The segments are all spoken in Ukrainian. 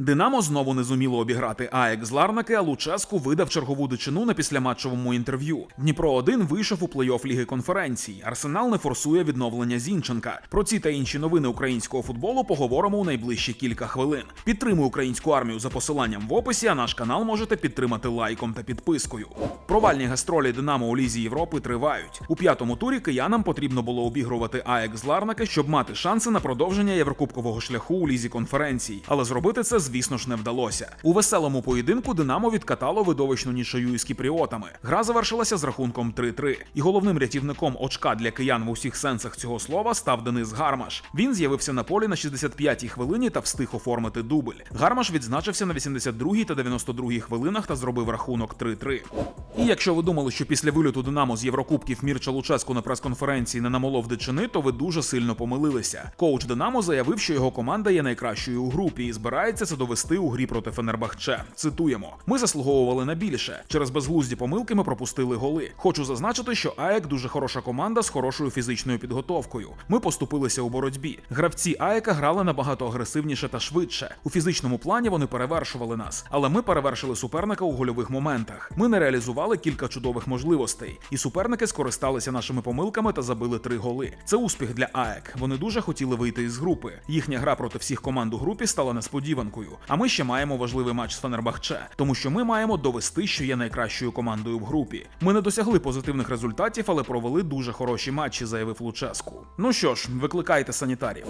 Динамо знову не зуміло обіграти АЕК з Ларнаки, а Луческу видав чергову дичину на післяматчевому інтерв'ю. Дніпро 1 вийшов у плей-офф Ліги конференцій. Арсенал не форсує відновлення Зінченка. Про ці та інші новини українського футболу поговоримо у найближчі кілька хвилин. Підтримуй українську армію за посиланням в описі, а наш канал можете підтримати лайком та підпискою. Провальні гастролі Динамо у Лізі Європи тривають. У п'ятому турі киянам потрібно було обігрувати АЕК з Ларнаки, щоб мати шанси на продовження єврокубкового шляху у лізі конференцій. Але зробити це, звісно ж, не вдалося. У веселому поєдинку Динамо відкатало видовищну нічию із кіпріотами. Гра завершилася з рахунком 3-3. І головним рятівником очка для киян в усіх сенсах цього слова став Денис Гармаш. Він з'явився на полі на 65-й хвилині та встиг оформити дубль. Гармаш відзначився на 82-й та 92-й хвилинах та зробив рахунок 3-3. І якщо ви думали, що після вильоту Динамо з Єврокубків Мірча Луческу на прес-конференції не намолов дичини, то ви дуже сильно помилилися. Коуч Динамо заявив, що його команда є найкращою у групі і збирається це довести у грі проти Фенербахче. Цитуємо: ми заслуговували на більше. Через безглузді помилки ми пропустили голи. Хочу зазначити, що АЕК дуже хороша команда з хорошою фізичною підготовкою. Ми поступилися у боротьбі. Гравці АЕКа грали набагато агресивніше та швидше. У фізичному плані вони перевершували нас, але ми перевершили суперника у гольових моментах. Ми не реалізували кілька чудових можливостей, і суперники скористалися нашими помилками та забили три голи. Це успіх для АЕК. Вони дуже хотіли вийти із групи. Їхня гра проти всіх команд у групі стала несподіванкою. А ми ще маємо важливий матч з Фенербахче, тому що ми маємо довести, що є найкращою командою в групі. Ми не досягли позитивних результатів, але провели дуже хороші матчі, заявив Луческу. Ну що ж, викликайте санітарів.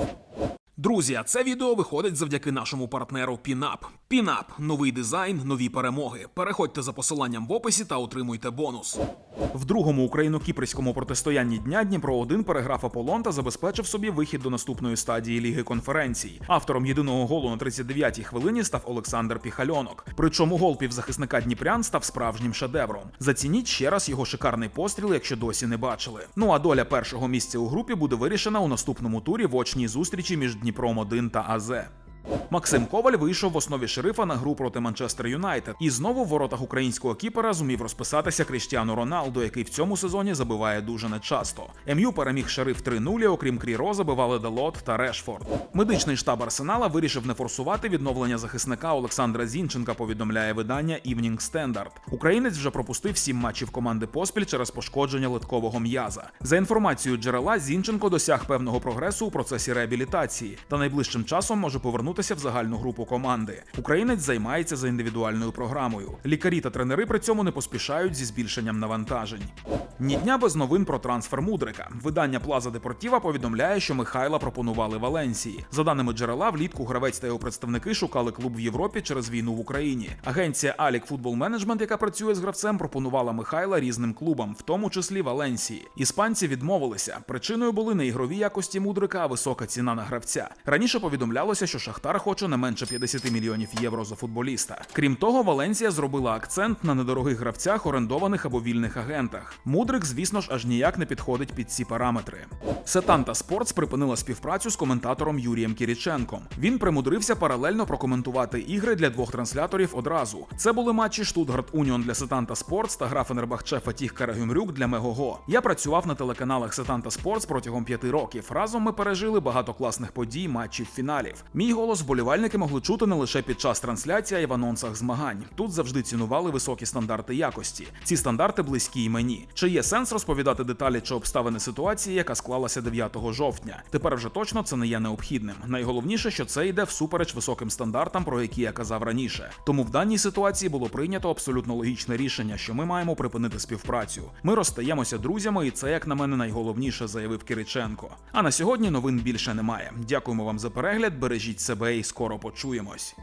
Друзі, а це відео виходить завдяки нашому партнеру Пінап. Пінап новий дизайн, нові перемоги. Переходьте за посиланням в описі та отримуйте бонус. В другому україно-кіпрському протистоянні дня Дніпро 1 переграв Аполлон та забезпечив собі вихід до наступної стадії Ліги конференцій. Автором єдиного голу на 39-й хвилині став Олександр Піхальонок. Причому гол півзахисника Дніпрян став справжнім шедевром. Зацініть ще раз його шикарний постріл, якщо досі не бачили. Ну а доля першого місця у групі буде вирішена у наступному турі в очній зустрічі між Дніпром 1 та АЗ. Максим Коваль вийшов в основі шерифа на гру проти Манчестер Юнайтед, і знову в воротах українського кіпера зумів розписатися Кріштіану Роналду, який в цьому сезоні забиває дуже нечасто. МЮ переміг шериф 3-0, окрім Кріро, забивали Делот та Решфорд. Медичний штаб Арсенала вирішив не форсувати відновлення захисника Олександра Зінченка. Повідомляє видання Evening Standard. Українець вже пропустив сім матчів команди поспіль через пошкодження литкового м'яза. За інформацією джерела, Зінченко досяг певного прогресу у процесі реабілітації та найближчим часом може повернутися в загальну групу команди. Українець займається за індивідуальною програмою. Лікарі та тренери при цьому не поспішають зі збільшенням навантажень. Ні дня без новин про трансфер Мудрика. Видання Плаза Депортіва повідомляє, що Михайла пропонували Валенсії. За даними джерела, влітку гравець та його представники шукали клуб в Європі через війну в Україні. Агенція Алік Футбол Менеджмент, яка працює з гравцем, пропонувала Михайла різним клубам, в тому числі Валенсії. Іспанці відмовилися. Причиною були не ігрові якості Мудрика, а висока ціна на гравця. Раніше повідомлялося, що Шахтар хоче не менше 50 мільйонів євро за футболіста. Крім того, Валенсія зробила акцент на недорогих гравцях, орендованих або вільних агентах. Мудрик, звісно ж, аж ніяк не підходить під ці параметри. Сетанта Спортс припинила співпрацю з коментатором Юрієм Кіріченком. Він примудрився паралельно прокоментувати ігри для двох трансляторів одразу. Це були матчі Штутгарт Уніон для Сетанта Спортс та гра Фенербахче Фатіх Карагюмрюк для Мегого. Я працював на телеканалах Сетанта Спортс протягом п'яти років. Разом ми пережили багато класних подій, матчів, фіналів. Мій голос вболівальники могли чути не лише під час трансляції, а в анонсах змагань. Тут завжди цінували високі стандарти якості. Ці стандарти близькі й мені. Чи є сенс розповідати деталі чи обставини ситуації, яка склалася 9 жовтня? Тепер вже точно це не є необхідним. Найголовніше, що це йде всупереч високим стандартам, про які я казав раніше. Тому в даній ситуації було прийнято абсолютно логічне рішення, що ми маємо припинити співпрацю. Ми розстаємося друзями, і це, як на мене, найголовніше, заявив Кириченко. А на сьогодні новин більше немає. Дякуємо вам за перегляд. Бережіть себе і скоро почуємось.